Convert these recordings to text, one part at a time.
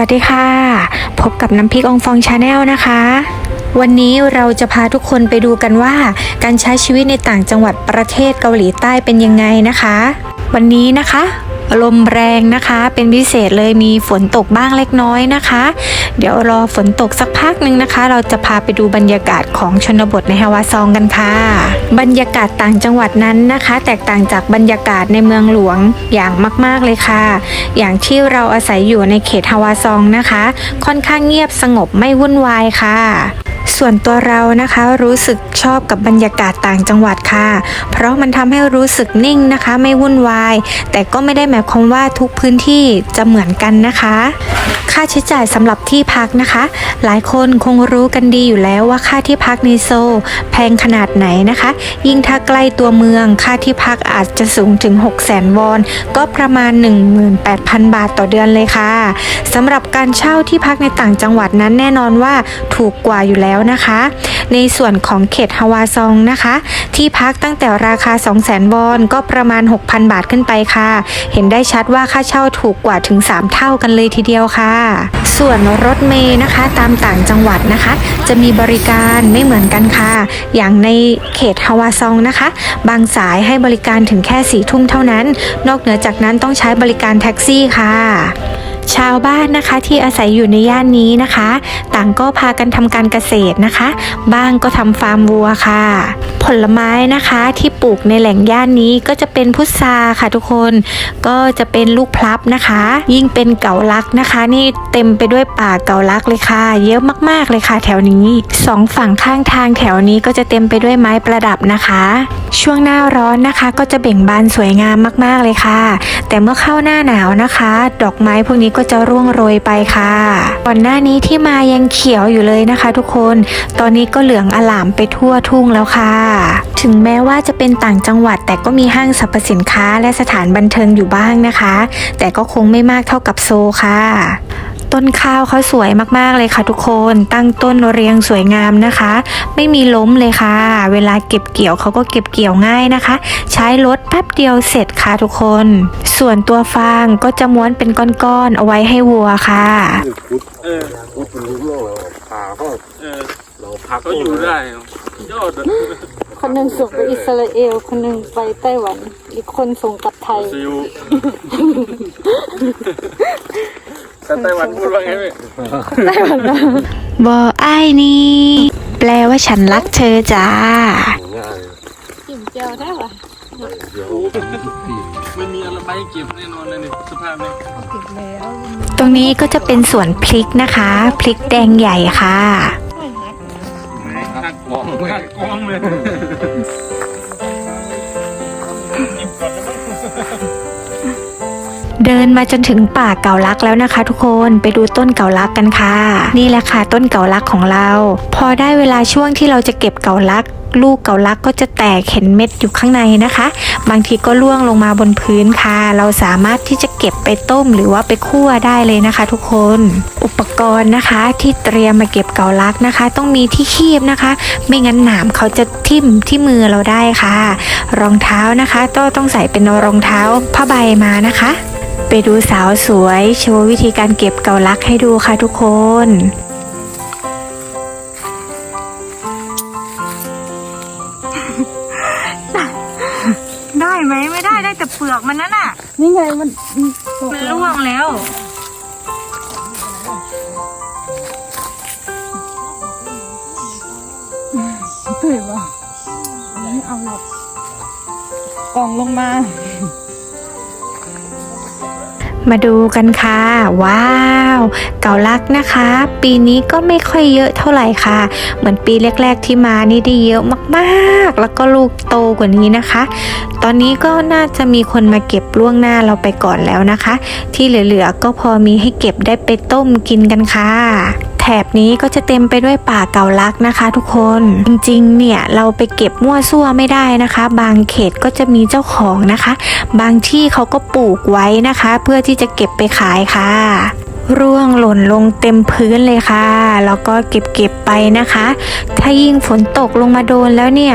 วัสดีค่ะ พบกับน้ำพริกองฟองชาแนลนะคะ วันนี้เราจะพาทุกคนไปดูกันว่า การใช้ชีวิตในต่างจังหวัดประเทศเกาหลีใต้เป็นยังไงนะคะ วันนี้นะคะ ลมแรงนะคะ เป็นพิเศษเลยมีฝนตกบ้างเล็กน้อยนะคะ เดี๋ยวรอฝนตกสักพักหนึ่งนะคะ เราจะพาไปดูบรรยากาศของชนบทในฮาวาซองกันค่ะ บรรยากาศต่างจังหวัดนั้นนะคะ แตกต่างจากบรรยากาศในเมืองหลวงอย่างมาก ๆเลยค่ะ อย่างที่เราอาศัยอยู่ในเขตฮาวาซองนะคะ ค่อนข้างเงียบสงบไม่วุ่นวายค่ะ ส่วนตัวเรานะคะรู้สึกชอบกับบรรยากาศต่างจังหวัดค่ะ เพราะมันทำให้รู้สึกนิ่งนะคะ ไม่วุ่นวาย แต่ก็ไม่ได้หมายความว่าทุกพื้นที่จะเหมือนกันนะคะ ค่าใช้จ่ายสำหรับที่พักนะคะ หลายคนคงรู้กันดีอยู่แล้วว่าค่าที่พักในโซ แพงขนาดไหนนะคะ ยิ่งถ้าใกล้ตัวเมือง ค่าที่พักอาจจะสูงถึง 6 0 0 0 0 0 วอน ก็ประมาณ 18,000 บาทต่อเดือนเลยค่ะสำหรับการเช่าที่พักในต่างจังหวัดนั้นแน่นอนว่าถูกกว่าอยู่แล้วนะคะ ในส่วนของเขตฮาวาซองนะคะ ที่พักตั้งแต่ราคา 200,000 วอน ก็ประมาณ 6,000 บาทขึ้นไปค่ะ เห็นได้ชัดว่าค่าเช่าถูกกว่าถึง 3 เท่ากันเลยทีเดียวค่ะส่วนรถเมย์นะคะตามต่างจังหวัดนะคะ จะมีบริการไม่เหมือนกันค่ะ อย่างในเขตฮาวาซองนะคะ บางสายให้บริการถึงแค่สี่ทุ่มเท่านั้น นอกเหนือจากนั้นต้องใช้บริการแท็กซี่ค่ะ ชาวบ้านนะคะที่อาศัยอยู่ในย่านนี้นะคะ ต่างก็พากันทำการเกษตรนะคะ บ้างก็ทำฟาร์มวัวค่ะ ผลไม้นะคะที่ปลูกในแหล่งย่านนี้ก็จะเป็นพุทราค่ะทุกคนก็จะเป็นลูกพลับนะคะ ยิ่งเป็นเก่าลักนะคะ นี่เต็มไปด้วยป่าเก่าลักเลยค่ะ เยอะมากๆเลยค่ะ แถวนี้สองฝั่งข้างทางแถวนี้ก็จะเต็มไปด้วยไม้ประดับนะคะ ช่วงหน้าร้อนนะคะ ก็จะเบ่งบานสวยงามมากๆเลยค่ะ แต่เมื่อเข้าหน้าหนาวนะคะ ดอกไม้พวกนี้ก็็จะร่วงโรยไปค่ะ ก่อนหน้านี้ที่มายังเขียวอยู่เลยนะคะ ทุกคน ตอนนี้ก็เหลืองอลามไปทั่วทุ่งแล้วค่ะ ถึงแม้ว่าจะเป็นต่างจังหวัดแต่ก็มีห้างสรรพสินค้าและสถานบันเทิงอยู่บ้างนะคะ แต่ก็คงไม่มากเท่ากับโซค่ะ ต้นข้าวเขาสวยมากๆเลยค่ะทุกคนตั้งต้นเรียงสวยงามนะคะ ไม่มีล้มเลยค่ะ เวลาเก็บเกี่ยวเขาก็เก็บเกี่ยวง่ายนะคะ ใช้รถแป๊บเดียวเสร็จค่ะทุกคน ส่วนตัวฟางก็จะม้วนเป็นก้อนๆเอาไว้ให้วัวค่ะพุทธเออพุทธเป็นลูกโลกเราผ่าก็เออเราพักเขาอยู่ได้ยอดอะคนหนึ่งส่งไปอิสราเอล คนหนึ่งไปไต้หวัน อีกคนส่งกลับไทยซิว แต่ไต้หวันพูดว่าไงพี่บอไอ้ายนี่ แปลว่าฉันรักเธอจ้า ง่ายกินเจียวได้ปะเดี๋ยวไม่มีอะไรไปเก็บแน่นอนเลยนี่สภาพนี้กินแล้วตรงนี้ก็จะเป็นสวนพริกนะคะ พริกแดงใหญ่ค่ะหักกองหักกองเลย เดินมาจนถึงป่าเก่าลักแล้วนะคะ ทุกคนไปดูต้นเก่าลักกันค่ะ นี่แหละค่ะต้นเก่าลักของเรา พอได้เวลาช่วงที่เราจะเก็บเก่าลักลูกเก่าลักก็จะแตกเห็นเม็ดอยู่ข้างในนะคะ บางทีก็ล่วงลงมาบนพื้นค่ะ เราสามารถที่จะเก็บไปต้มหรือว่าไปคั่วได้เลยนะคะ ทุกคน อุปกรณ์นะคะที่เตรียมมาเก็บเก่าลักนะคะ ต้องมีที่คีบนะคะ ไม่งั้นหนามเขาจะทิ่มที่มือเราได้ค่ะ รองเท้านะคะต้องใส่เป็นรองเท้าผ้าใบมานะคะ ไปดูสาวสวยโชว์วิธีการเก็บเกาลักให้ดูค่ะทุกคน ได้ไหมไม่ได้ได้แต่เปลือกมันนั่นน่ะ นี่ไงมันมันร่วงแล้วเปื่อยว่ะไม่เอาหรอกกล่องลงมา มาดูกันค่ะ ว้าว เกาลักนะคะ ปีนี้ก็ไม่ค่อยเยอะเท่าไหร่ค่ะ เหมือนปีแรก ๆ ที่มานี่ได้เยอะมากๆ แล้วก็ลูกโตกว่านี้นะคะ ตอนนี้ก็น่าจะมีคนมาเก็บล่วงหน้าเราไปก่อนแล้วนะคะ ที่เหลือๆก็พอมีให้เก็บได้ไปต้มกินกันค่ะ แถบนี้ก็จะเต็มไปด้วยป่าเก่าลักนะคะ ทุกคน จริงๆ เนี่ยเราไปเก็บมั่วซั่วไม่ได้นะคะ บางเขตก็จะมีเจ้าของนะคะ บางที่เขาก็ปลูกไว้นะคะ เพื่อที่จะเก็บไปขายค่ะ ร่วงหล่นลงเต็มพื้นเลยค่ะ แล้วก็เก็บเก็บไปนะคะ ถ้ายิ่งฝนตกลงมาโดนแล้วเนี่ย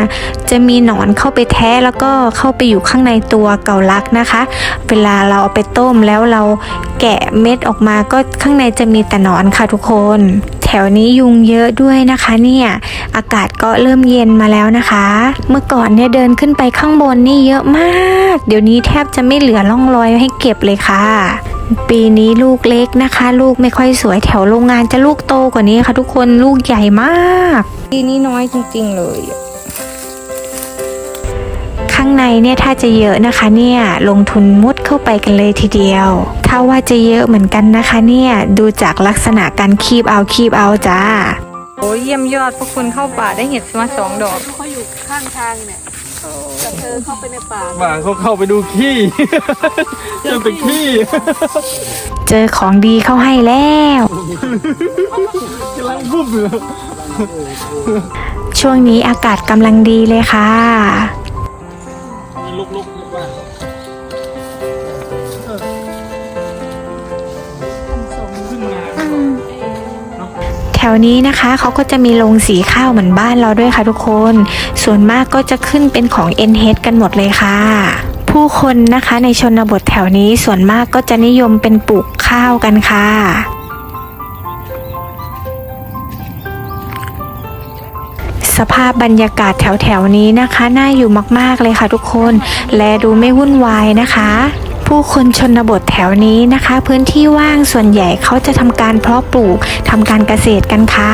จะมีหนอนเข้าไปแท้แล้วก็เข้าไปอยู่ข้างในตัวเกาลักนะคะ เวลาเราเอาไปต้มแล้วเราแกะเม็ดออกมาก็ข้างในจะมีแต่หนอนค่ะทุกคน แถวนี้ยุงเยอะด้วยนะคะเนี่ยอากาศก็เริ่มเย็นมาแล้วนะคะ เมื่อก่อนเนี่ยเดินขึ้นไปข้างบนนี่เยอะมาก เดี๋ยวนี้แทบจะไม่เหลือร่องรอยให้เก็บเลยค่ะ ปีนี้ลูกเล็กนะคะ ลูกไม่ค่อยสวยแถวโรงงานจะลูกโตกว่านี้ค่ะ ทุกคนลูกใหญ่มากปีนี้น้อยจริงๆเลยข้างในเนี่ยถ้าจะเยอะนะคะเนี่ยลงทุนมุดเข้าไปกันเลยทีเดียว ถ้าว่าจะเยอะเหมือนกันนะคะเนี่ยดูจากลักษณะการคีบเอาคีบเอาจ้าโอ้ยเยี่ยมยอดพวกคุณเข้าป่าได้เห็ดมาสองดอกเขาอยู่ข้างทางเนี่ยแต่ เธอเข้าไปในป่าบ้างเขาเข้าไปดูขี้เจอแต่ขี้เจอของดีเข้าให้แล้ว กำลังบุบเลยช่วงนี้อากาศกำลังดีเลยค่ะมีลุกลุก ถวนี้นะคะเขาก็จะมีโรงสีข้าวเหมือนบ้านเราด้วยค่ะทุกคน ส่วนมากก็จะขึ้นเป็นของ n h กันหมดเลยค่ะ ผู้คนนะคะในชนบทแถวนี้ส่วนมากก็จะนิยมเป็นปลูกข้าวกันค่ะสภาพบรรยากาศแถวๆนี้นะคะ น่าอยู่มากๆเลยค่ะทุกคน และดูไม่วุ่นวายนะคะ ผู้คนชนบทแถวนี้นะคะ พื้นที่ว่างส่วนใหญ่เขาจะทำการเพาะปลูกทำการเกษตรกันค่ะ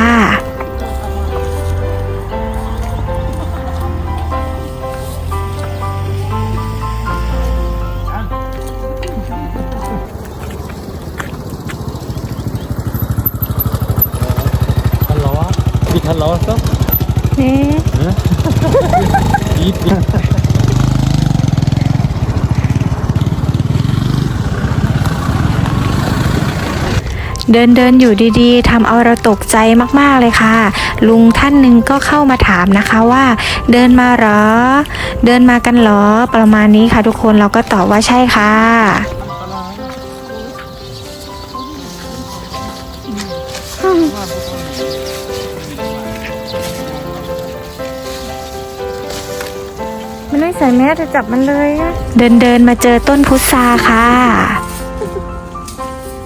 ทันล้อพี่ทันล้อซะอีท เดินเดินอยู่ดีๆทำเอาเราตกใจมากๆเลยค่ะ ลุงท่านหนึ่งก็เข้ามาถามนะคะว่า เดินมาเหรอ เดินมากันเหรอ ประมาณนี้ค่ะทุกคนเราก็ตอบว่าใช่ค่ะมันไม่ใส่แมสจะจับมันเลยอะเดินเดินมาเจอต้นพุทราค่ะ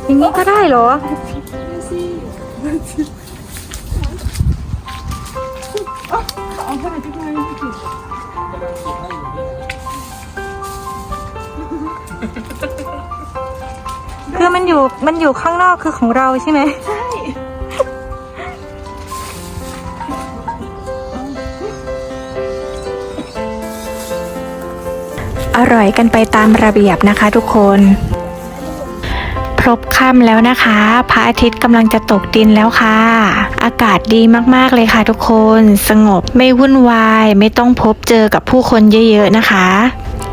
อย่างนี้ก็ได้เหรอคือมันอยู่มันอยู่ข้างนอกคือของเราใช่ไหมอร่อยกันไปตามระเบียบนะคะทุกคน รบค่ำแล้วนะคะ พระอาทิตย์กำลังจะตกดินแล้วค่ะ อากาศดีมากๆเลยค่ะทุกคน สงบไม่วุ่นวาย ไม่ต้องพบเจอกับผู้คนเยอะๆนะคะ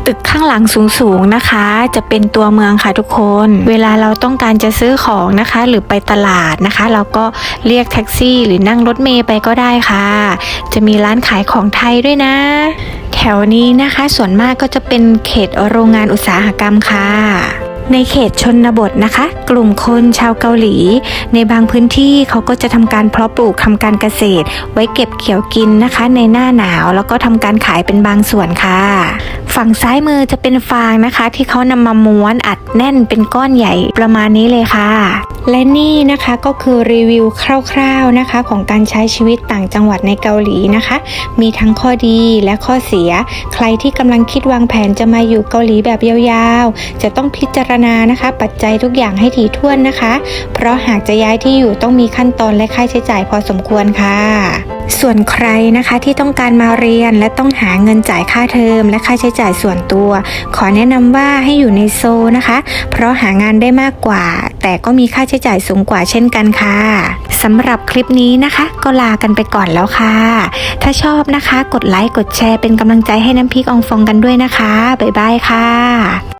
ตึกข้างหลังสูงๆนะคะ จะเป็นตัวเมืองค่ะทุกคน เวลาเราต้องการจะซื้อของนะคะ หรือไปตลาดนะคะ เราก็เรียกแท็กซี่หรือนั่งรถเมย์ไปก็ได้ค่ะ จะมีร้านขายของไทยด้วยนะ แถวนี้นะคะส่วนมากก็จะเป็นเขตโรงงานอุตสาหกรรมค่ะ ในเขตชนบทนะคะ กลุ่มคนชาวเกาหลี ในบางพื้นที่เขาก็จะทำการเพาะปลูกทำการเกษตร ไว้เก็บเกี่ยวกินนะคะ ในหน้าหนาวแล้วก็ทำการขายเป็นบางส่วนค่ะ ฝั่งซ้ายมือจะเป็นฟางนะคะ ที่เขานำมาม้วนอัดแน่นเป็นก้อนใหญ่ประมาณนี้เลยค่ะ และนี่นะคะก็คือรีวิวคร่าวๆนะคะ ของการใช้ชีวิตต่างจังหวัดในเกาหลีนะคะ มีทั้งข้อดีและข้อเสีย ใครที่กำลังคิดวางแผนจะมาอยู่เกาหลีแบบยาวๆ จะต้องพิจารณานะคะ ปัจจัยทุกอย่างให้ถี่ถ้วนนะคะ เพราะหากจะย้ายที่อยู่ต้องมีขั้นตอนและค่าใช้จ่ายพอสมควรค่ะ ส่วนใครนะคะที่ต้องการมาเรียนและต้องหาเงินจ่ายค่าเทอมและค่าใช้จ่ายส่วนตัว ขอแนะนำว่าให้อยู่ในโซนะคะ เพราะหางานได้มากกว่า แต่ก็มีค่าใช้จ่ายสูงกว่าเช่นกันค่ะสำหรับคลิปนี้นะคะ ก็ลากันไปก่อนแล้วค่ะ ถ้าชอบนะคะ กดไลค์กดแชร์เป็นกำลังใจให้น้ำพริกอองฟองกันด้วยนะคะ บ๊ายบายค่ะ